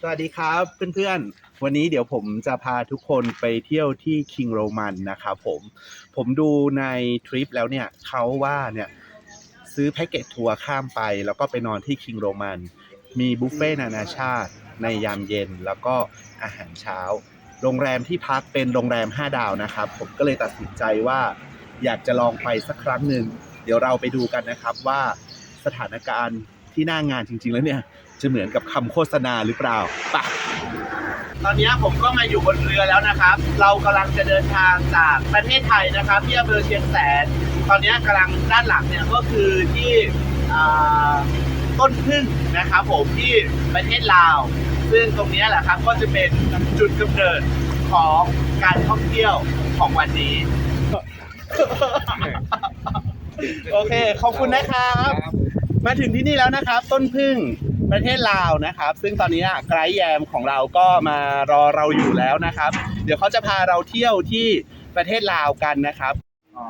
สวัสดีครับเพื่อนๆ วันนี้เดี๋ยวผมจะพาทุกคนไปเที่ยวที่คิงโรมันนะครับผม ผมดูในทริปแล้วเนี่ยเขาว่าเนี่ยซื้อแพ็กเกจทัวร์ข้ามไป แล้วก็ไปนอนที่คิงโรมัน มีบุฟเฟ่ต์นานาชาติในยามเย็นแล้วก็อาหารเช้า โรงแรมที่พักเป็นโรงแรม 5 ดาวนะครับ ผมก็เลยตัดสินใจว่าอยากจะลองไปสักครั้งหนึ่ง เดี๋ยวเราไปดูกันนะครับว่าสถานการณ์ที่หน้างานจริง ๆ แล้วเนี่ย จะเหมือนกับคำโฆษณาหรือเปล่าปะตอนนี้ผมก็มาอยู่บนเรือแล้วนะครับ เรากำลังจะเดินทางจากประเทศไทยนะครับที่อำเภอเชียงแสน ตอนนี้กำลังด้านหลังเนี่ยก็คือที่อ่าต้นพึ่งนะครับผมที่ประเทศลาว ซึ่งตรงนี้แหละครับก็จะเป็นจุดกำเนิดของการท่องเที่ยวของวันนี้ โอเค ขอบคุณนะครับ มาถึงที่นี่แล้วนะครับ ต้นพึ่ง ประเทศลาวนะครับ ซึ่งตอนนี้ไกด์แยมของเราก็มารอเราอยู่แล้วนะครับ เดี๋ยวเขาจะพาเราเที่ยวที่ประเทศลาวกันนะครับอ๋อ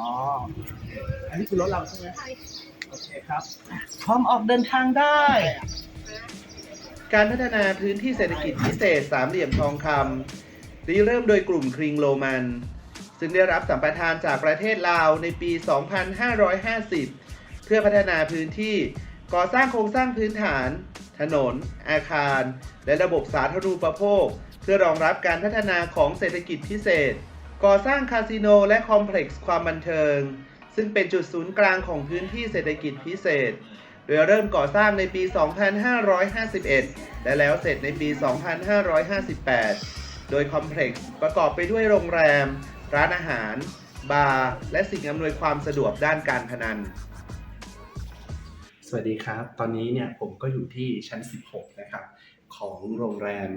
อันนี้คือรถเราใช่ไหมโอเคครับ พร้อมออกเดินทางได้ การพัฒนาพื้นที่เศรษฐกิจพิเศษสามเหลี่ยมทองคำริเริ่มโดยกลุ่มคริงโรมัน ซึ่งได้รับสัมปทานจากประเทศลาวในปี 2550 เพื่อพัฒนาพื้นที่ก่อสร้างโครงสร้างพื้นฐาน ถนน อาคาร และระบบสาธารณูปโภค เพื่อรองรับการพัฒนาของเศรษฐกิจพิเศษ ก่อสร้างคาสิโนและคอมเพล็กซ์ความบันเทิง ซึ่งเป็นจุดศูนย์กลางของพื้นที่เศรษฐกิจพิเศษ โดยเริ่มก่อสร้างในปี 2551 และแล้วเสร็จในปี 2558 โดยคอมเพล็กซ์ประกอบไปด้วยโรงแรม ร้านอาหาร บาร์ และสิ่งอำนวยความสะดวกด้านการพนัน สวัสดีครับ ตอนนี้เนี่ยผมก็อยู่ที่ชั้น 16 นะครับ ของโรงแรม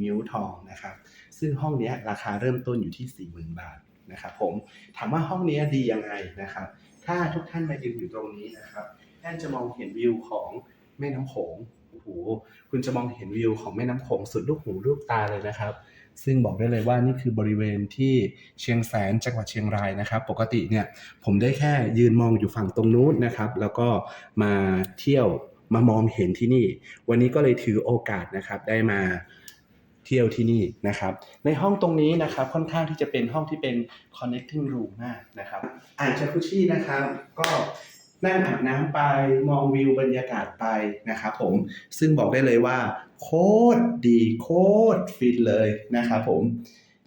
มิวทองนะครับ ซึ่งห้องนี้ราคาเริ่มต้นอยู่ที่ 40,000 บาทนะครับผม ถามว่าห้องนี้ดียังไงนะครับ ถ้าทุกท่านมายืนอยู่ตรงนี้นะครับ ท่านจะมองเห็นวิวของแม่น้ำโขง อ้โหคุณจะมองเห็นวิวของแม่น้ำโขงสุดลูกหูลูกตาเลยนะครับ ซึ่งบอกได้เลยว่านี่คือบริเวณที่เชียงแสนจังหวัดเชียงรายนะครับ ปกติเนี่ยผมได้แค่ยืนมองอยู่ฝั่งตรงนู้นนะครับ แล้วก็มาเที่ยวมามองเห็นที่นี่ วันนี้ก็เลยถือโอกาสนะครับได้มาเที่ยวที่นี่นะครับ ในห้องตรงนี้นะครับค่อนข้างที่จะเป็นห้องที่เป็น connecting room มากนะครับ อ่างจากุชี่นะครับ ก็ นั่งอาบน้ำไปมองวิวบรรยากาศไปนะครับผมซึ่งบอกได้เลยว่า โคตรดีโคตรฟินเลยนะครับผม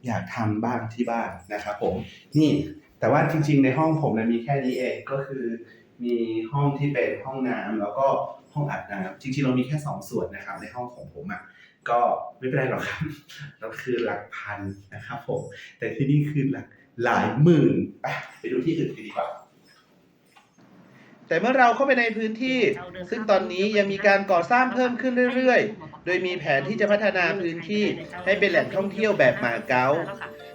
อยากทำบ้างที่บ้านนะครับผมนี่แต่ว่าจริง ๆ ในห้องผมนะมีแค่นี้เองก็คือ มีห้องที่เป็นห้องน้ำแล้วก็ห้องอาบน้ำจริงๆเรามีแค่สองส่วนนะครับ ในห้องของผมอะก็ไม่เป็นไรหรอกครับเราคือหลักพันนะครับผมแต่ที่นี่คือหลักหลายหมื่นไปไปดูที่อื่นกันดีกว่า แต่เมื่อเราเข้าไปในพื้นที่ ซึ่งตอนนี้ยังมีการก่อสร้างเพิ่มขึ้นเรื่อยๆ โดยมีแผนที่จะพัฒนาพื้นที่ให้เป็นแหล่งท่องเที่ยวแบบหมาเก๊า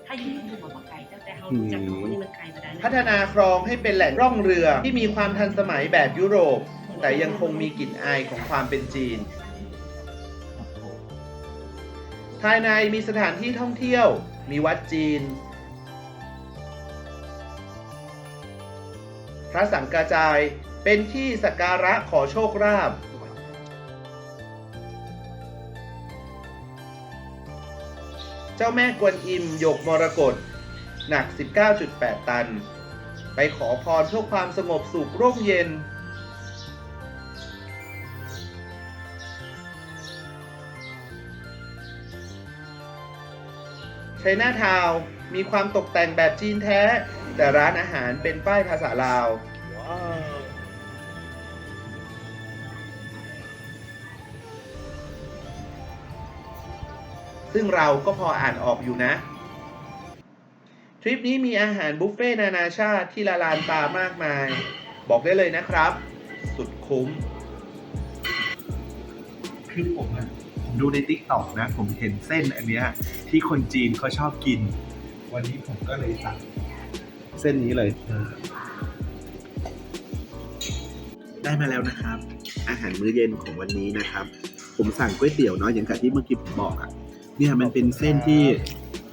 ถ้าอยู่ที่ถูกมาไกลตั้งแต่เขารู้จักเขานี่มันไกลมาได้พัฒนาคลองให้เป็นแหล่งร่องเรือที่มีความทันสมัยแบบยุโรป แต่ยังคงมีกลิ่นอายของความเป็นจีน ภายในมีสถานที่ท่องเที่ยว มีวัดจีน ระสังกาจาย เป็นที่สักการะขอโชคลาภเจ้าแม่กวนอิมหยกมรกตหนัก 19.8 ตัน ไปขอพรเพื่อความสงบสุขร่มเย็นชัยนาทาวมีความตกแต่งแบบจีนแท้ แต่ร้านอาหารเป็นป้ายภาษาลาว ซึ่งเราก็พออ่านออกอยู่นะ ทริปนี้มีอาหารบุฟเฟ่ต์นานาชาติที่ละลานตามากมาย บอกได้เลยนะครับ สุดคุ้ม คือผมอะผมดูในติ๊กต็อกนะ ผมเห็นเส้นอันเนี้ยที่คนจีนเขาชอบกิน วันนี้ผมก็เลยสั่งเส้นนี้เลย ได้มาแล้วนะครับ อาหารมื้อเย็นของวันนี้นะครับ ผมสั่งก๋วยเตี๋ยวเนาะอย่างกับที่เมื่อกี้ผมบอกอะเนี่ยมันเป็นเส้นที่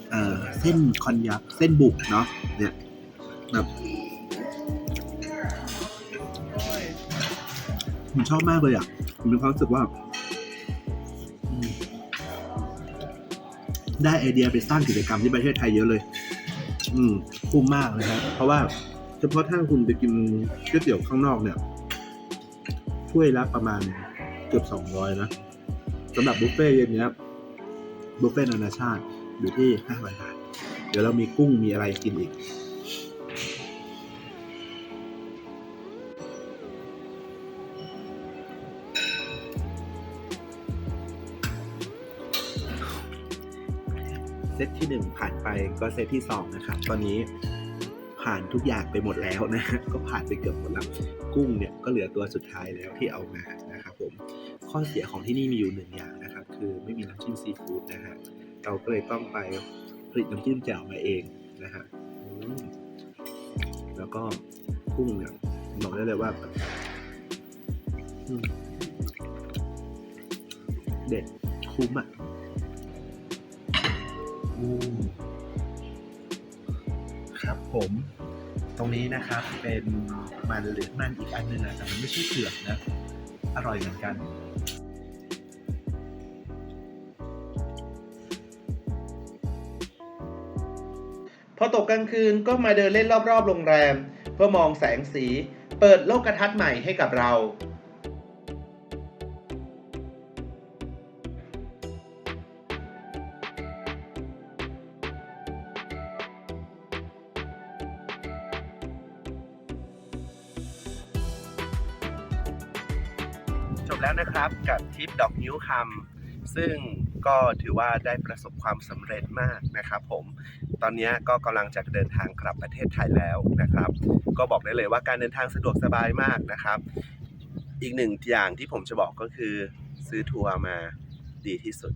เอ่อเส้นคอนยักเส้นบุกเนาะเนี่ยแบบผมชอบมากเลยอะผมมีความรู้สึกว่า ได้ไอเดียไปสร้างกิจกรรมที่ประเทศไทยเยอะเลย อืมคุ้มมากเลยครับเพราะว่าเฉพาะถ้าคุณไปกินก๋วยเตี๋ยวข้างนอกเนี่ย ถ้วยละประมาณเกือบสองร้อยนะสำหรับบุฟเฟ่ต์เย็นนี้บุฟเฟ่ต์นานาชาติอยู่ที่ห้าร้อยบาทเดี๋ยวเรามีกุ้งมีอะไรกินอีกเซตที่หนึ่งผ่านไปก็เซตที่สองนะครับ ตอนนี้ ผ่านทุกอย่างไปหมดแล้วนะก็ผ่านไปเกือบหมดแล้วกุ้งเนี่ยก็เหลือตัวสุดท้ายแล้วที่เอามานะครับผมข้อเสียของที่นี่มีอยู่หนึ่งอย่างนะครับ คือไม่มีน้ำจิ้มซีฟู้ดนะฮะเราก็เลยต้องไปผลิตน้ำจิ้มแจ่วมาเองนะฮะแล้วก็กุ้งเนี่ยบอกได้เลยว่าเด็ดคุ้มอะ ผม ตรงนี้นะครับเป็นมันหรือมันอีกอันหนึงอะแต่มันไม่ใช่เผือกนะอร่อยเหมือนกันพอตกกลางคืนก็มาเดินเล่นรอบๆ โรงแรม เพื่อมองแสงสี เปิดโลกทัศน์ใหม่ให้กับเรา บแล้วนะครับกับทริปดอกนิ้วคำซึ่งก็ถือว่าได้ประสบความสำเร็จมากนะครับผมตอนนี้ก็กำลังจะเดินทางกลับประเทศไทยแล้วนะครับ ก็บอกได้เลยว่าการเดินทางสะดวกสบายมากนะครับ อีกหนึ่งอย่างที่ผมจะบอกก็คือซื้อทัวร์มาดีที่สุด